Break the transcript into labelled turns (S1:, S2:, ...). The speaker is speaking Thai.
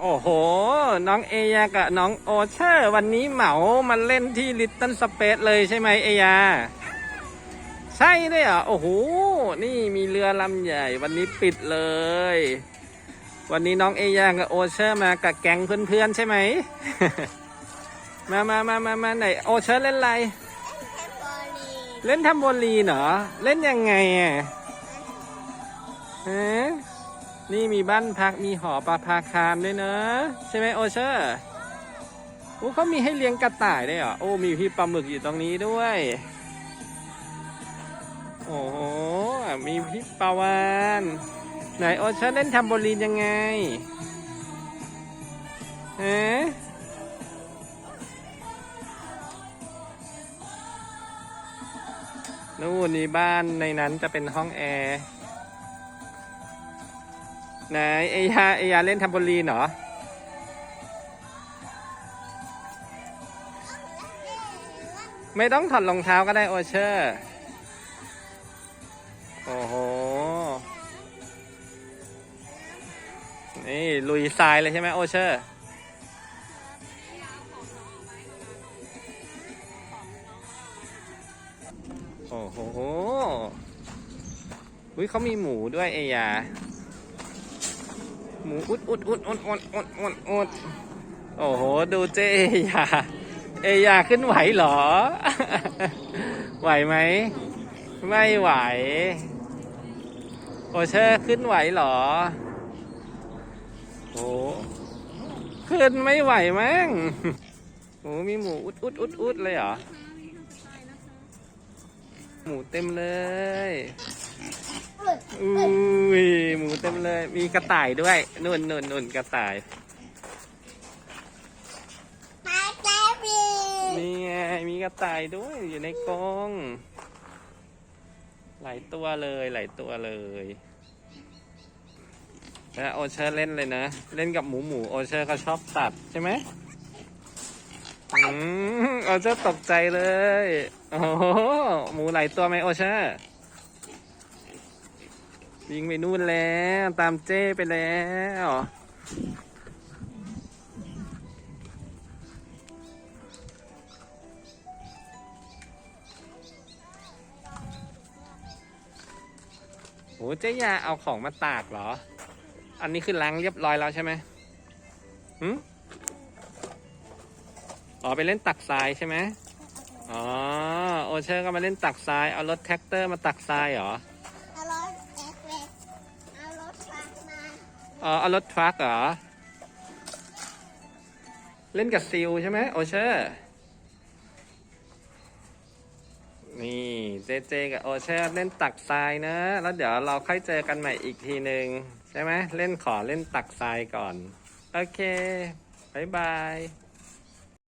S1: โอ้โห น้องเอยากับน้องโอเชอร์ วันนี้เหมามาเล่นที่ลิตเติ้ลสเปซเลยใช่ไหมเอยา ใช่เลยเหรอโอ้โห นี่มีเรือลำใหญ่ วันนี้ปิดเลย วันนี้น้องเอยากับโอเชอร์มากับแก๊งเพื่อนๆใช่ไหม มามามามามาไหนโอเชอร์เล่นอะไร
S2: แคมบอลี
S1: เล่นทำโบลีนเหรอ เล่นยังไงอะฮะ นี่มีบ้านพักมีหอประภาคารด้วยเนอะใช่ไหมโอเชอร์โอ้เขามีให้เลี้ยงกระต่ายได้เหรอโอ้มีพี่ปลาหมึกอยู่ตรงนี้ด้วย โอ้โหมีพี่ปลาวานไหนโอเชอร์เล่นทำโบลีนยังไงเอ๊ะนู่นนี่บ้านในนั้นจะเป็นห้องแอร์ ไหนเอยาเอยาเล่นทัมโบลีนเหรอ ไม่ต้องถอดรองเท้าก็ได้โอเชอร์ โอ้โห นี่ ลุยทรายเลยใช่ไหมโอเชอร์โอ้โห อุ้ยเขามีหมูด้วยเอยา หมูอุดอุดอุดอุดอุดอุดอุดอุดโอ้โห ดูเจเอยา เอยาขึ้นไหวเหรอ ไหวไหม ไม่ไหว โอเชอร์ขึ้นไหวเหรอ โอ้ขึ้นไม่ไหวมั้งโอ้มีหมูอุดอุดอุดอุดเลยเหรอ หมูเต็มเลย อุ้ยหมูเต็มเลย มีกระต่ายด้วยนุ่นนุ่นนุ่นกระต่าย
S2: ปลาแก้บี
S1: นี่ไงมีกระต่ายด้วยอยู่ในกรงหลายตัวเลยหลายตัวเลยแล้วโอเชอร์เล่นเลยนะ เล่นกับหมูหมูโอเชอร์เขาชอบตัดใช่ไหมอืมโอเชอร์ตกใจเลย โอ้โหหมูหลายตัวไหมโอเชอร์ วิ่งไปนู่นแล้วตามเจ้ไปแล้วโหเจ๊ยาเอาของมาตากเหรอ อันนี้คือล้างเรียบร้อยแล้วใช่ไหมหืมอ๋อไปเล่นตักทรายใช่ไหมอ๋อ โอเชอร์ก็มาเล่นตักทราย เอารถแท็กเตอร์มาตักทรายเหรอ อ๋อเอารถทรัคเหรอ เล่นกับซิลใช่ไหมโอเชอร์ นี่เจเจกับโอเชอร์เล่นตักทรายนะ แล้วเดี๋ยวเราค่อยเจอกันใหม่อีกทีหนึ่งใช่ไหมเล่นขอเล่นตักทรายก่อน โอเคบายบาย